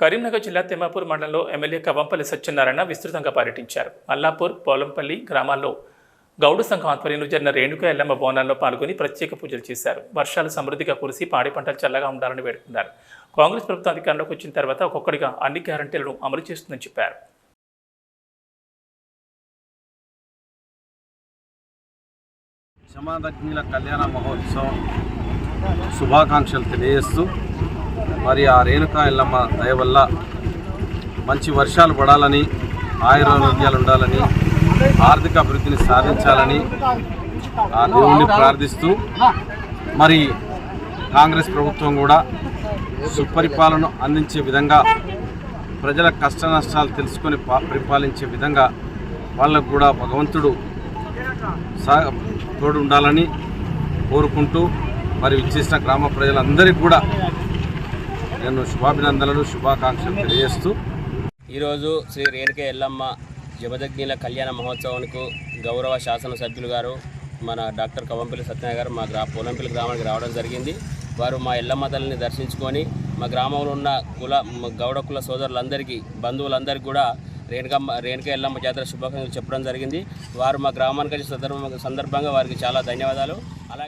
కరీంనగర్ జిల్లా తిమ్మాపూర్ మండలంలో ఎమ్మెల్యే కవంపల్లి సత్యనారాయణ విస్తృతంగా పర్యటించారు. మల్లాపూర్ పోలంపల్లి గ్రామాల్లో గౌడు సంఘం ఆధ్వర్యంలో జరిగిన రేణుక ఎల్లమ్మ బోనాల్లో పాల్గొని ప్రత్యేక పూజలు చేశారు. వర్షాలు సమృద్ధిగా కురిసి పాడి పంటలు చల్లగా ఉండాలని వేడుకున్నారు. కాంగ్రెస్ ప్రభుత్వం అధికారంలోకి వచ్చిన తర్వాత ఒక్కొక్కడిగా అన్ని గ్యారంటీలను అమలు చేస్తుందని చెప్పారు. క్షమాదగ్నిల కళ్యాణ మహోత్సవం శుభాకాంక్షలు తెలియజేస్తూ మరి ఆ రేణుకా ఎల్లమ్మ దయ వల్ల మంచి వర్షాలు పడాలని ఆయురారోగ్యాలు ఉండాలని ఆర్థిక అభివృద్ధిని సాధించాలని ఆ దేవుణ్ణి ప్రార్థిస్తూ మరి కాంగ్రెస్ ప్రభుత్వం కూడా సుపరిపాలన అందించే విధంగా ప్రజల కష్ట నష్టాలు తెలుసుకొని పరిపాలించే విధంగా వాళ్ళకు కూడా భగవంతుడు సా తోడు ఉండాలని కోరుకుంటూ మరి విచ్చేసిన గ్రామ ప్రజలందరికీ కూడా నేను శుభాభినందనలు శుభాకాంక్షలు తెలియజేస్తూ ఈరోజు శ్రీ రేణుక ఎల్లమ్మ జమదగ్నిల కళ్యాణ మహోత్సవానికి గౌరవ శాసనసభ్యులు గారు మన డాక్టర్ కవంపల్లి సత్యనారాయణ గారు మా గ్రా పొలంపల్లి గ్రామానికి రావడం జరిగింది. వారు మా ఎల్లమ్మ తల్లిని దర్శించుకొని మా గ్రామంలో ఉన్న కుల గౌడ కుల సోదరులందరికీ బంధువులందరికీ కూడా రేణుకమ్మ రేణుక ఎల్లమ్మ జాతర శుభాకాంక్షలు చెప్పడం జరిగింది. వారు మా గ్రామానికి సందర్భంగా వారికి చాలా ధన్యవాదాలు. అలాగే